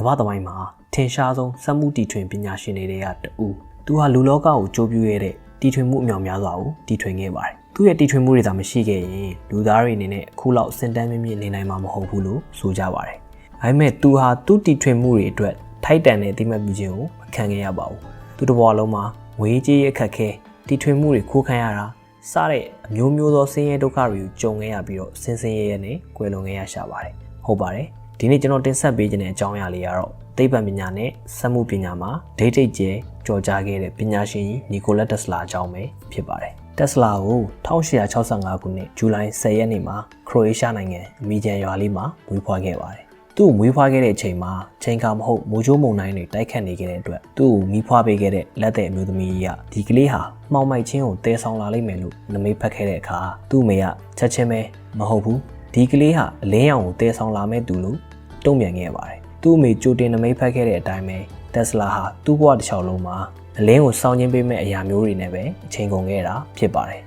ကမ္ဘာသမိုင်းမှာထင်ရှားဆုံးစက်မှုတီထွင်ပညာရှင်တွေကတူသူဟာလူလောကကိုကြိုးပြရတဲ့တီထွင်မှုအမြောက်များစွာကိုတီထွင်ခဲ့ပါတယ်သူရဲ့တီထွင်မှုတွေသာမရှိခဲ့ရင်လူသားတွေအနေနဲ့အခုလောက်စင်တန်းမြင့်မြင့်နေနိုင်မှာမဟုတ်ဘူးလို့ဆိုကြပါတယ်ဒါပေမဲ့သူဟာသူ့တီထွင်မှုတွေအတွက်ထိုက်တန်တဲ့တိမှတ်ပြုခြင်းကိုမခံခဲ့ရပါဘူးသူတစ်ဘဝလုံးမှာဝေးကြီးအခက်ခဲတီထွင်မှုတွေခိုးခံရတာစတဲ့အမျိုးမျိုးသောဆင်းရဲဒုက္ခတွေကိုကြုံခဲ့ရပြီးတော့ဆင်းဆင်းရဲရဲနဲ့ကွယ်လွန်ခဲ့ရရှာပါတယ်ဟုတ်ပါတယ် ဒီနေ့ကျွန်တော်တင်ဆက်ပေးခြင်းတဲ့အကြောင်းအရာလေးကတော့သိပ္ပံပညာနဲ့စက်မှုပညာမှာဒိတ်ဒိတ်ကျဲကြော်ကြားခဲ့တဲ့ပညာရှင်နီကိုလက်တက်စလာအကြောင်းပဲဖြစ်ပါတယ်တက်စလာကို1865ခုနှစ်ဇူလိုင်10ရက်နေ့မှာခရိုအေးရှားနိုင်ငံအမီဂျန်ရွာလေးမှာမွေးဖွားခဲ့ပါတယ်သူ့ကိုမွေးဖွားခဲ့တဲ့အချိန်မှာချိန်ခါမဟုတ်မိုးချိုးမုန်တိုင်းတွေတိုက်ခတ်နေခဲ့တဲ့အတွက်သူ့ကိုမိဖွားပေးခဲ့တဲ့လက်တဲ့အမျိုးသမီးကြီးကဒီကလေးဟာမှောင်မိုက်ချင်းကိုတဲဆောင်လာလိမ့်မယ်လို့နမိတ်ဖက်ခဲ့တဲ့အခါသူ့အမေကချက်ချင်းပဲမဟုတ်ဘူးဒီကလေးဟာအလင်းရောင်ကိုတဲဆောင်လာမဲ့သူလို့ တုံ့ပြန်ခဲ့ပါတယ်သူ့အမေကြိုတင်နမိတ်ဖက်ခဲ့တဲ့အတိုင်းပဲတက်စလာဟာသူ့ဘဝတစ်လျှောက်လုံးမှာအလင်းကိုစောင့်ခြင်းပေးမဲ့အရာမျိုးတွေနဲ့ပဲအချိန်ကုန်ခဲ့တာဖြစ်ပါတယ်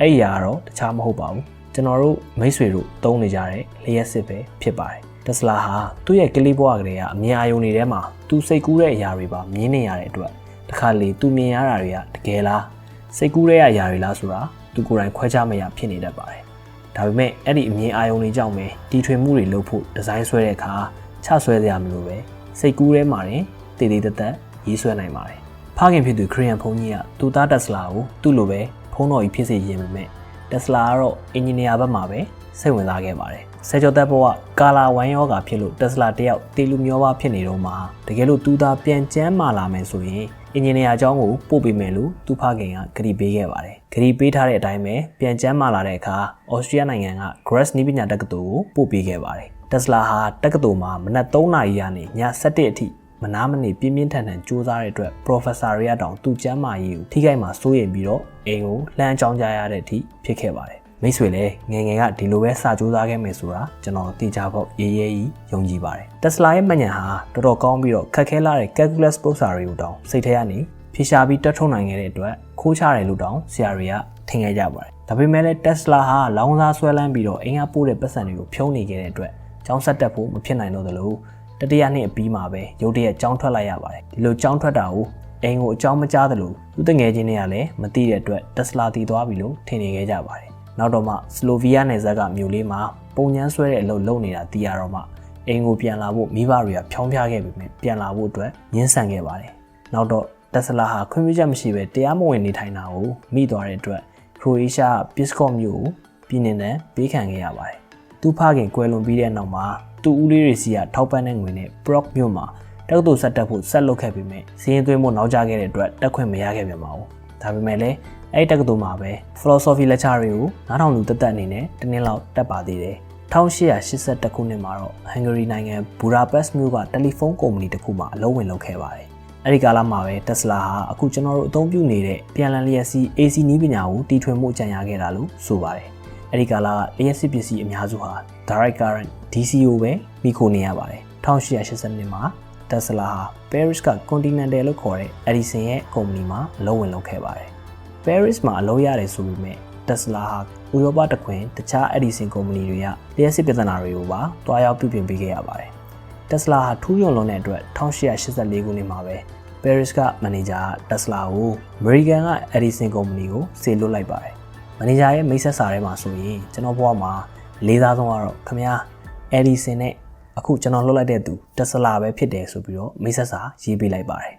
အဲ့ဒီအရာကတော့တခြားမဟုတ်ပါဘူးကျွန်တော်တို့မိတ်ဆွေတို့တုံးနေကြတဲ့လျှက်စစ်ပဲဖြစ်ပါတယ်တက်စလာဟာသူ့ရဲ့ကလေးဘဝကလေးကအမြင်အာရုံတွေထဲမှာသူစိတ်ကူးတဲ့အရာတွေပါမြင်နေရတဲ့အတွက်တခါလေသူမြင်ရတာတွေကတကယ်လားစိတ်ကူးတဲ့အရာတွေလားဆိုတာသူကိုယ်တိုင်ခွဲခြားမရဖြစ်နေတတ်ပါတယ် ဒါပေမဲ့အဲ့ဒီအမြင်အာရုံတွေကြောင့်ပဲတီထွင်မှုတွေလုပ်ဖို့ဒီဇိုင်းဆွဲတဲ့အခါချဆွဲစရာမလိုပဲစိတ်ကူးထဲမှာတင်တည်တည်တသက်ရေးဆွဲနိုင်ပါတယ်ဖခင်ဖြစ်သူခရီးယန်ဘုန်းကြီးကသူ့သားတက်စလာကိုသူ့လိုပဲဖုန်းတော်ကြီးဖြစ်စေခြင်းပဲမဲ့တက်စလာကတော့အင်ဂျင်နီယာဘက်မှာပဲစိတ်ဝင်စားခဲ့ပါတယ်ဆယ်ကျော်သက်ဘဝကာလာဝိုင်းယောဂါဖြစ်လို့တက်စလာတယောက်တေလူမျောပါဖြစ်နေတော့မှတကယ်လို့သူသားပြန်ကျန်းမာလာမယ်ဆိုရင် အင်ဂျင်နီယာအကြောင်းကိုပို့ပေးမယ်လို့သူဖခင်ကဂရီပေးခဲ့ပါတယ်ဂရီပေးထားတဲ့အတိုင်းပဲပြန်ကျန်းမာလာတဲ့အခါဩစတြေးလျနိုင်ငံက Grass နည်းပညာတက္ကသိုလ်ကိုပို့ပေးခဲ့ပါတယ်တက်စလာဟာတက္ကသိုလ်မှာမနက်3နာရီကနေည7:00အထိမနာမနေပြင်းပြင်းထန်ထန်စူးစမ်းတဲ့အတွက် professor တွေကတောင်သူ့ကျမ်းမာရေးကိုထိခိုက်မှာစိုးရိမ်ပြီးတော့အိမ်ကိုလှမ်းကြောင်းကြရတဲ့အထိဖြစ်ခဲ့ပါတယ် မိတ်ဆွေလည်းငယ်ငယ်ကဒီလိုပဲစာကြိုးစားခဲ့မယ်ဆိုတာကျွန်တော်သိကြဖို့ရေးရေးကြီးယုံကြည်ပါတယ်။ Tesla ရဲ့မှတ်ဉာဏ်ဟာတော်တော်ကောင်းပြီးတော့ခက်ခဲလာတဲ့ calculus ပု္ပ္ပာတွေကိုတောင်စိတ်ထဲကနေဖြေရှားပြီးတွတ်ထုတ်နိုင်ခဲ့တဲ့အတွက်ခိုးချတယ်လို့တောင်ဆရာတွေကထင်ခဲ့ကြပါတယ်။ဒါပေမဲ့လည်း Tesla ဟာလောင်စာဆွဲလန်းပြီးတော့အင်အားပို့တဲ့ပတ်စံတွေကိုဖြုံးနေခဲ့တဲ့အတွက်ကျောင်းဆက်တက်ဖို့မဖြစ်နိုင်တော့သလိုတတိယနှစ်အပြီးမှာပဲရုတ်တရက်ကျောင်းထွက်လိုက်ရပါတယ်။ဒီလိုကျောင်းထွက်တာကိုအိမ်ကိုအကြောင်းမကြားသလိုသူတငယ်ချင်းတွေကလည်းမသိတဲ့အတွက် Tesla တည်သွားပြီလို့ထင်နေခဲ့ကြပါတယ် နောက်တော့မှစလိုဗီးယားနယ်စပ်ကမြို့လေးမှာပုံညမ်းဆွဲတဲ့အလုပ်လုပ်နေတာသိရတော့မှအိမ်ကိုပြန်လာဖို့မိဘတွေကဖြောင်းပြခဲ့ပေမဲ့ပြန်လာဖို့အတွက်ညှင်းဆန်ခဲ့ပါတယ်။နောက်တော့တက်စလာဟာခွင့်ပြုချက်မရှိဘဲတရားမဝင်နေထိုင်တာကိုမိသွားတဲ့အတွက်ခရိုအေးရှားပစ်ကော့မြို့ကိုပြည်နယ်နဲ့ပေးခံခဲ့ရပါတယ်။သူဖခင်ကွယ်လွန်ပြီးတဲ့နောက်မှာသူဦးလေးတွေစီကထောက်ပံ့တဲ့ငွေနဲ့ Proc မြို့မှာတက္ကသိုလ်ဆက်တက်ဖို့ဆက်လုပ်ခဲ့ပေမဲ့စီးရင်သွင်းဖို့နောက်ကျခဲ့တဲ့အတွက်တက်ခွင့်မရခဲ့ပြန်ပါဘူး။ဒါပေမဲ့လည်း အဲ့တက္ကသိုလ်မှာပဲ philosophy lecture တွေကို9000လူတက်တက်အနေနဲ့တနည်းလောက်တက်ပါသေးတယ်1882ခုနှစ်မှာတော့ဟန်ဂရီနိုင်ငံဘူဒါပက်စ်မြို့ကတယ်လီဖုန်းကုမ္ပဏီတစ်ခုမှာအလုပ်ဝင်လုပ်ခဲ့ပါတယ်အဲ့ဒီကာလမှာပဲ Tesla ဟာအခုကျွန်တော်တို့အသုံးပြုနေတဲ့ပြန်လည်လျက်စီ AC နည်းပညာကိုတီထွင်မှုကြံရခဲ့တာလို့ဆိုပါတယ်အဲ့ဒီကာလကလျက်စီပစ္စည်းအများစုဟာ direct current DC ကိုပဲမိခိုနေရပါတယ်1882မှာ Tesla ဟာ Paris က Continental လို့ခေါ်တဲ့ Edison ရဲ့ကုမ္ပဏီမှာအလုပ်ဝင်လုပ်ခဲ့ပါတယ် Paris မှာအလုပ်ရတယ်ဆိုပေမဲ့ Tesla ဟာဥရောပတခွင်တခြား Edison ကုမ္ပဏီတွေကလျှက်စစ်ပြဿနာတွေကိုပါတွားရောက်ပြုပြင်ပေးခဲ့ရပါတယ်။ Tesla ဟာထူးချွန်လွန်တဲ့အတွက်1884ခုနှစ်မှာပဲ Paris ကမန်နေဂျာ Tesla ကို American က Edison ကုမ္ပဏီကိုစေလွှတ်လိုက်ပါတယ်။မန်နေဂျာရဲ့မိတ်ဆက်စာထဲမှာဆိုရင်ကျွန်တော်ဘဝမှာလေးစားဆုံးကတော့ခမညာ Edison နဲ့အခုကျွန်တော်လွှတ်လိုက်တဲ့သူ Tesla ပဲဖြစ်တယ်ဆိုပြီးတော့မိတ်ဆက်စာရေးပေးလိုက်ပါတယ်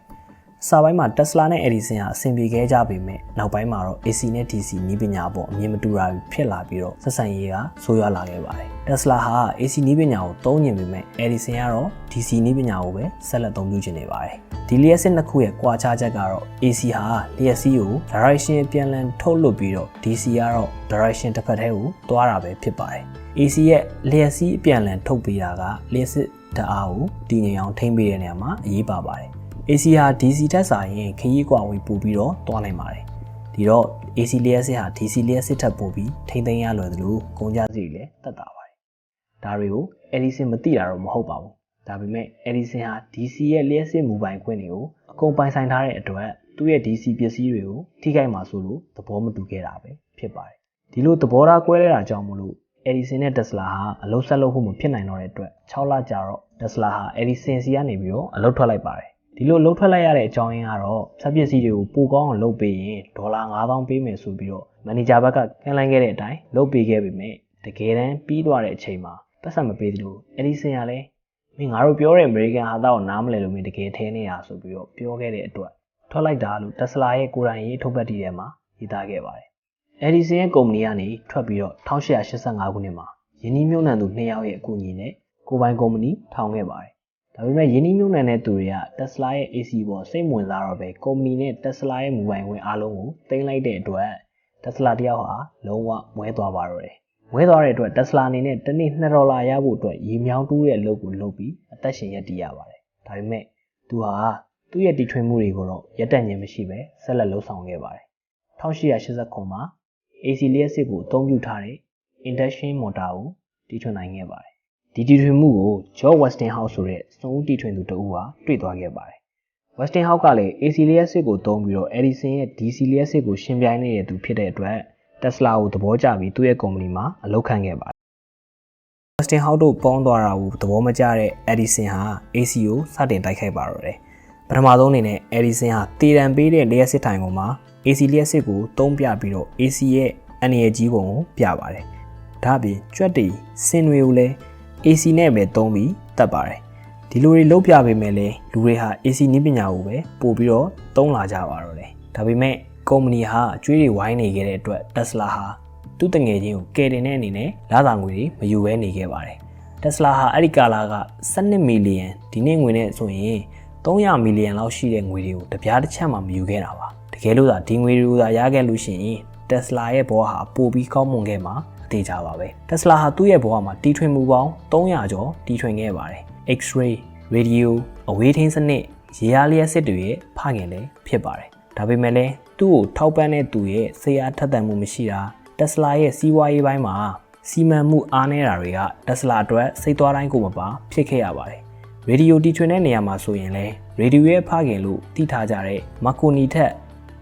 စာပိုင်းမှာ Tesla နဲ့ Edison ဟာအဆင်ပြေခဲ့ကြပေမဲ့နောက်ပိုင်းမှာတော့ AC နဲ့ DC နည်းပညာပေါ်အမြင်မတူတာဖြစ်လာပြီးတော့ဆက်ဆံရေးကဆိုးရွားလာခဲ့ပါတယ်။ Tesla ဟာ AC နည်းပညာကိုသုံးညင်ပေမဲ့ Edison ကတော့ DC နည်းပညာကိုပဲဆက်လက်သုံးပြုချင်နေပါတယ်။ဒီလျှက်စစ်နှစ်ခုရဲ့ကွာခြားချက်ကတော့ AC ဟာလျှက်စီးကို direction ပြန်လည်ထုတ်လွှတ်ပြီးတော့ DC ကတော့ direction တစ်ဖက်တည်းကိုသွားတာပဲဖြစ်ပါတယ်။ AC ရဲ့လျှက်စီးအပြန်လည်ထုတ်ပေးတာကလျှက်စစ်ဓာတ်အားကိုတည်ငြိမ်အောင်ထိန်းပေးတဲ့နေရာမှာအရေးပါပါတယ် AC ဟာ DC တက်စာရင်ခရီးကွာဝေးပို့ပြီးတော့တွားနိုင်ပါတယ်ဒီတော့ AC လျှက်စစ်ဟာ DC လျှက်စစ်ထပ်ပို့ပြီးထိမ့်သိမ်းရလွယ်သလိုကုန်ကြစည်လည်းတက်တာပါတယ်ဒါတွေကို Edison မသိတာတော့မဟုတ်ပါဘူးဒါပေမဲ့ Edison ဟာ DC ရဲ့လျှက်စစ်မူပိုင်ခွင့်တွေကိုအကုန်ပိုင်ဆိုင်ထားတဲ့အတွက်သူ့ရဲ့ DC ပစ္စည်းတွေကိုထိခိုက်မှာဆိုလို့သဘောမတူခဲ့တာပဲဖြစ်ပါတယ်ဒီလိုသဘောထားကွဲလဲတာကြောင့်မလို့ Edison နဲ့ Tesla ဟာအလုပ်ဆက်လုပ်ဖို့မဖြစ်နိုင်တော့တဲ့အတွက်6လကြာတော့ Tesla ဟာ Edison စီကနေပြီးတော့အလုပ်ထွက်လိုက်ပါတယ် ဒီလိုလှုပ်ထွက်လိုက်ရတဲ့အကြောင်းရင်းကတော့စက်ပစ္စည်းတွေကိုပိုကောင်းအောင်လုပ်ပေးရင်ဒေါ်လာ9000ပေးမယ်ဆိုပြီးတော့မန်နေဂျာဘက်ကကန့်လန့်ခဲ့တဲ့အတိုင်းလုပ်ပေးခဲ့ပေမဲ့တကယ်တမ်းပြီးသွားတဲ့အချိန်မှာပတ်စံမပေးသလိုအဲ့ဒီစင်ကလည်းမင်းငါတို့ပြောတဲ့အမေရိကန်ဟာသားကိုနားမလည်လို့မင်းတကယ်ထဲနေတာဆိုပြီးတော့ပြောခဲ့တဲ့အတွက်ထွက်လိုက်တာလို့တက်စလာရဲ့ကိုယ်တိုင်ရေးထုတ်ပတ်တည်ထဲမှာရေးသားခဲ့ပါတယ်။အဲ့ဒီစင်ရဲ့ကုမ္ပဏီကနေထွက်ပြီးတော့1885ခုနှစ်မှာယင်းနှီးမြှုပ်နှံသူ2ယောက်ရဲ့အကူအညီနဲ့ကိုပိုင်ကုမ္ပဏီထောင်ခဲ့ပါတယ်။ ဒါပေမဲ့ယင်းနှီးမြှုပ်နှံတဲ့သူတွေကတက်စလာရဲ့ AC ပေါ်စိတ်ဝင်စားတော့ပဲကုမ္ပဏီနဲ့တက်စလာရဲ့မူပိုင်ခွင့်အားလုံးကိုတင်လိုက်တဲ့အတွက်တက်စလာတယောက်ဟာလုံးဝမွဲသွားပါတော့တယ်။မွဲသွားတဲ့အတွက်တက်စလာအနေနဲ့တစ်နေ့2ဒေါ်လာရဖို့အတွက်ရေမြောင်းတူးတဲ့အလုပ်ကိုလုပ်ပြီးအသက်ရှင်ရပ်တည်ရပါတယ်။ဒါပေမဲ့သူဟာသူ့ရဲ့တီထွင်မှုတွေကိုတော့ရပ်တန့်ခြင်းမရှိပဲဆက်လက်လှုပ်ဆောင်ခဲ့ပါတယ်။1889မှာ AC လျှက်စစ်ကိုအသုံးပြုထားတဲ့ induction motor ကိုတီထွင်နိုင်ခဲ့ပါတယ်။ ဒီတီထွင်မှုကို George Westinghouse ဆိုတဲ့စုံဦးတီထွင်သူတဦးဟာတွေ့သွားခဲ့ပါတယ်။ Westinghouse ကလည်း AC လျှက်စစ်ကိုသုံးပြီးတော့ Edison ရဲ့ DC လျှက်စစ်ကိုရှင်ပြိုင်နေတဲ့သူဖြစ်တဲ့အတွက် Tesla ကိုသဘောကျပြီးသူ့ရဲ့ကုမ္ပဏီမှာအလုပ်ခံခဲ့ပါတယ်။ Westinghouse တို့ပေါင်းသွားတာကိုသဘောမကျတဲ့ Edison ဟာ AC ကိုစတင်တိုက်ခိုက်ပါတော့တယ်။ပထမဆုံးအနေနဲ့ Edison ဟာတည်တံပေးတဲ့လျှက်စစ်ထိုင်ပေါ်မှာ AC လျှက်စစ်ကိုတုံးပြပြီးတော့ AC ရဲ့အနေရကြီးပုံကိုပြပါတယ်။ဒါ့အပြင်ကြွက်တီစင်တွေကိုလည်း AC နဲ့ပဲတုံးပြီးတတ်ပါတယ်။ဒီလိုတွေလုပ်ပြပေးမယ်လေလူတွေဟာ AC နည်းပညာကိုပဲပို့ပြီးတော့သုံးလာကြပါတော့တယ်။ဒါပေမဲ့ကုမ္ပဏီဟာအကျွေးတွေဝိုင်းနေခဲ့တဲ့အတွက် Tesla ဟာသူ့တငယ်ချင်းကိုကယ်တင်တဲ့အနေနဲ့လာသာငွေတွေမယူဘဲနေခဲ့ပါတယ်။ Tesla ဟာအဲ့ဒီကာလာက12မီလီယံဒီနေ့ငွေနဲ့ဆိုရင်300မီလီယံလောက်ရှိတဲ့ငွေတွေကိုတပြားတစ်ချက်မှမယူခဲ့တာပါ။တကယ်လို့သာဒီငွေတွေကိုသာရခဲ့လို့ရှိရင် Tesla ရဲ့ဘဝဟာပိုပြီးကောင်းမွန်ခဲ့မှာ အသေးချပါပဲ။ Tesla ဟာသူ့ရဲ့ဘဝမှာတီထွင်မှုပေါင်း300ကျော်တီထွင်ခဲ့ပါတယ်။ X-ray, radio, အဝေးထိန်းစနစ်ရေအားလျက်စစ်တွေရဲ့ဖခင်လည်းဖြစ်ပါတယ်။ဒါပေမဲ့လည်းသူ့ကိုထောက်ပံ့တဲ့သူရဲ့ဆေးအားထက်သန်မှုမရှိတာတက်စလာရဲ့စီးပွားရေးပိုင်းမှာစီမံမှုအားနည်းတာတွေကတက်စလာအတွက်စိတ်သွားတိုင်းကိုမပါဖြစ်ခဲ့ရပါတယ်။ရေဒီယိုတီထွင်တဲ့နေရာမှာဆိုရင်လည်းရေဒီယိုရဲ့ဖခင်လို့သိထားကြတဲ့မက်ကိုနီထက်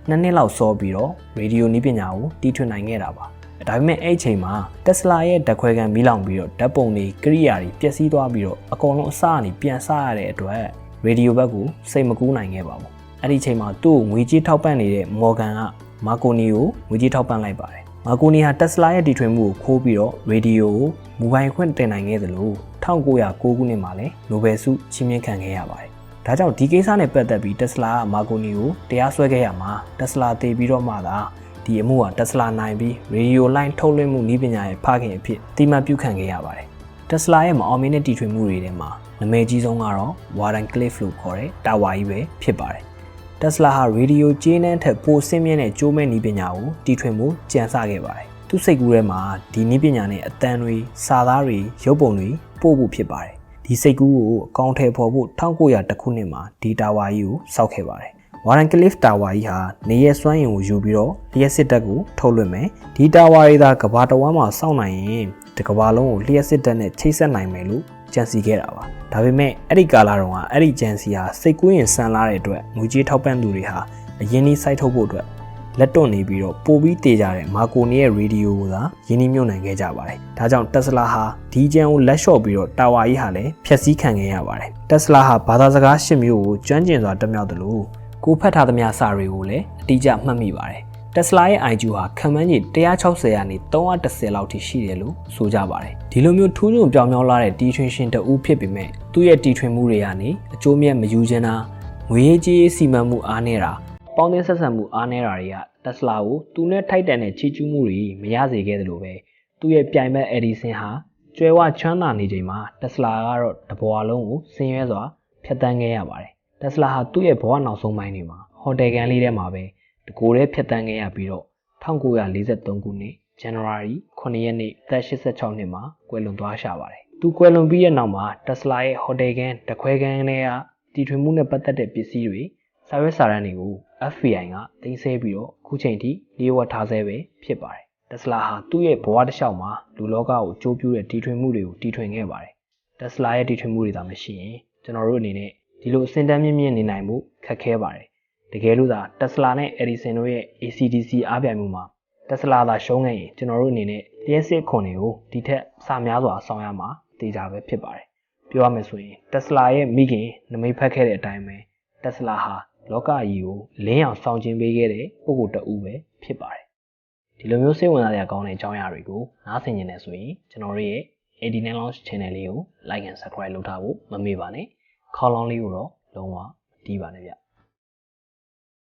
နှစ်နှစ်လောက်စောပြီးတော့ရေဒီယိုနည်းပညာကိုတီထွင်နိုင်ခဲ့တာပါ။ ဒါပေမဲ့အဲ့အချိန်မှာတက်စလာရဲ့ဓာတ်ခွဲခန်းမီးလောင်ပြီးတော့ဓာတ်ပုံတွေကိရိယာတွေပျက်စီးသွားပြီးတော့အကုန်လုံးအစအနေပြန်ဆရတဲ့အတွက်ရေဒီယိုဘက်ကိုစိတ်မကူးနိုင်ခဲ့ပါဘူးအဲ့ဒီချိန်မှာသူ့ကိုငွေကြေးထောက်ပံ့နေတဲ့မော်ဂန်ကမာကိုနီကိုငွေကြေးထောက်ပံ့လိုက်ပါတယ်မာကိုနီဟာတက်စလာရဲ့တီထွင်မှုကိုခိုးပြီးတော့ရေဒီယိုကိုမူပိုင်ခွင့်တင်နိုင်ခဲ့သလို1909ခုနှစ်မှာလည်းနိုဘယ်ဆုချီးမြှင့်ခံခဲ့ရပါတယ်ဒါကြောင့်ဒီကိစ္စနဲ့ပတ်သက်ပြီးတက်စလာကမာကိုနီကိုတရားစွဲခဲ့ရမှာတက်စလာတည်ပြီးတော့မှသာ ဒီအမှုဟာတက်စလာနိုင်ပြီးရေဒီယိုလိုင်းထုတ်လွှင့်မှုနည်းပညာရဲ့ဖခင်အဖြစ်တိမှတ်ပြုခံခဲ့ရပါတယ်တက်စလာရဲ့မအောင်မြင်တဲ့တီထွင်မှုတွေထဲမှာနာမည်ကြီးဆုံးကတော့ Warren Cliff လို့ခေါ်တဲ့တာဝါကြီးပဲဖြစ်ပါတယ်။ Tesla ဟာရေဒီယိုကျေးနှမ်းထက်ပိုဆင်းမြင့်တဲ့ကြိုးမဲနည်းပညာကိုတီထွင်မှုကြံစခဲ့ပါတယ်။သူ့စိတ်ကူးထဲမှာဒီနည်းပညာနဲ့အတန်းတွေစာသားတွေရုပ်ပုံတွေပို့ဖို့ဖြစ်ပါတယ်။ဒီစိတ်ကူးကိုအကောင့်ထဲပေါ်ဖို့1900တခုနှစ်မှာဒီတာဝါကြီးကိုစောက်ခဲ့ပါတယ်။ Warren Cliff Tower ကြီးဟာနေရစွမ်းရင်ကိုယူပြီးတော့လျှက်စစ်တပ်ကိုထုတ်လွှင့်မယ်။ဒီတာဝါတွေသာကဘာတဝမ်းမှာစောင့်နိုင်ရင်ဒီကဘာလုံးကိုလျှက်စစ်တပ်နဲ့ချိတ်ဆက်နိုင်မယ်လို့ကြံစီခဲ့တာပါဒါပေမဲ့အဲ့ဒီကာလာတုန်းကအဲ့ဒီကြံစီဟာစိတ်ကူးရင်ဆန်လာတဲ့အတွက်ငွေကြေးထောက်ပံ့သူတွေဟာအရင်ကြီးစိုက်ထုတ်ဖို့အတွက်လက်တွန့်နေပြီးတော့ပိုပြီးတေးကြတဲ့မာကိုနီရဲ့ရေဒီယိုကိုသာယင်းနှိမ့်မြုပ်နိုင်ခဲ့ကြပါတယ်။ဒါကြောင့်တက်စလာဟာဒီကြံကိုလက်လျှော့ပြီးတော့တာဝါကြီးဟာလည်းဖျက်ဆီးခံခဲ့ရပါတယ်။တက်စလာဟာဘာသာစကားရှစ်မျိုးကိုကျွမ်းကျင်စွာတက်မြောက်တယ်လို့ ကိုဖတ်ထားသမျှစာတွေကိုလည်းအတိအကျမှတ်မိပါတယ်။ Tesla ရဲ့ IQ ဟာခံမှန်းကြီး160ရာနေ310လောက်ထိရှိတယ်လို့ဆိုကြပါတယ်ဒီလိုမျိုးထူးချွန်ပြောင်ပြောင်းလာတဲ့တီထွင်ရှင်တဦးဖြစ်ပေမဲ့သူ့ရဲ့တီထွင်မှုတွေကနေအကျိုးမြတ်မယူခြင်းတာငွေရေးကြေးရေးစီမံမှုအားနေတာပေါင်းသင်းဆက်ဆံမှုအားနေတာတွေက Tesla ကိုသူနဲ့ထိုက်တန်တဲ့ချီးကျူးမှုတွေမရစေခဲ့သလိုပဲသူ့ရဲ့ပြိုင်ဘက် Edison ဟာကျွဲဝချမ်းသာနေချိန်မှာ Tesla ကတော့တဘွားလုံးကိုဆင်းရဲစွာဖျက်ဆီးခဲ့ရပါတယ် Tesla ဟာသူ့ရဲ့ဘဝနောက်ဆုံးပိုင်းတွေမှာဟိုတယ်ကန်လေးထဲမှာပဲတကိုယ်တည်းဖြတ်တန်းခဲ့ရပြီးတော့1943ခုနှစ် January 9ရက်နေ့သက်86နှစ်မှာကွယ်လွန်သွားရှာပါတယ်။သူကွယ်လွန်ပြီးတဲ့နောက်မှာ Tesla ရဲ့ hotel ကန်တခွဲကန်တွေကတီထွင်မှုနဲ့ပတ်သက်တဲ့ပစ္စည်းတွေစာရွက်စာတမ်းတွေကို FBI ကတင်ဆက်ပြီးတော့ခုချိန်ထိလျှို့ဝှက်ထားဆဲပဲဖြစ်ပါတယ်။ Tesla ဟာသူ့ရဲ့ဘဝတစ်လျှောက်မှာလူလောကကိုအကျိုးပြုတဲ့တီထွင်မှုတွေကိုတီထွင်ခဲ့ပါတယ်။ Tesla ရဲ့တီထွင်မှုတွေသာမရှိရင်ကျွန်တော်တို့အနေနဲ့ ဒီလိုအစင်တန်းမြင့်မြင့်နေနိုင်မှုခက်ခဲပါတယ်တကယ်လို့သာ Tesla နဲ့ Edison တို့ရဲ့ ACDC အားပြိုင်မှုမှာတက်စလာသာရှုံးခဲ့ရင်ကျွန်တော်တို့အနေနဲ့လျှက်စစ်ခွန်တွေကိုဒီထက်စာများစွာဆောင်ရမှာတေချာပဲဖြစ်ပါတယ်ပြောရမယ်ဆိုရင်တက်စလာရဲ့မိခင်နမိတ်ဖက်ခဲ့တဲ့အတိုင်းပဲတက်စလာဟာလောကကြီးကိုလင်းအောင်ဆောင်ကျင်းပေးခဲ့တဲ့ပုဂ္ဂိုလ်တဦးပဲဖြစ်ပါတယ်ဒီလိုမျိုးစိတ်ဝင်စားစရာကောင်းတဲ့အကြောင်းအရာတွေကိုနားဆင်နေတယ်ဆိုရင်ကျွန်တော်တို့ရဲ့ AD9 Launch Channel လေးကို Like and Subscribe လုပ်ထားဖို့မမေ့ပါနဲ့ ခေါင်းလောင်းလေးကိုတော့လုံးဝမတီးပါနဲ့ဗျ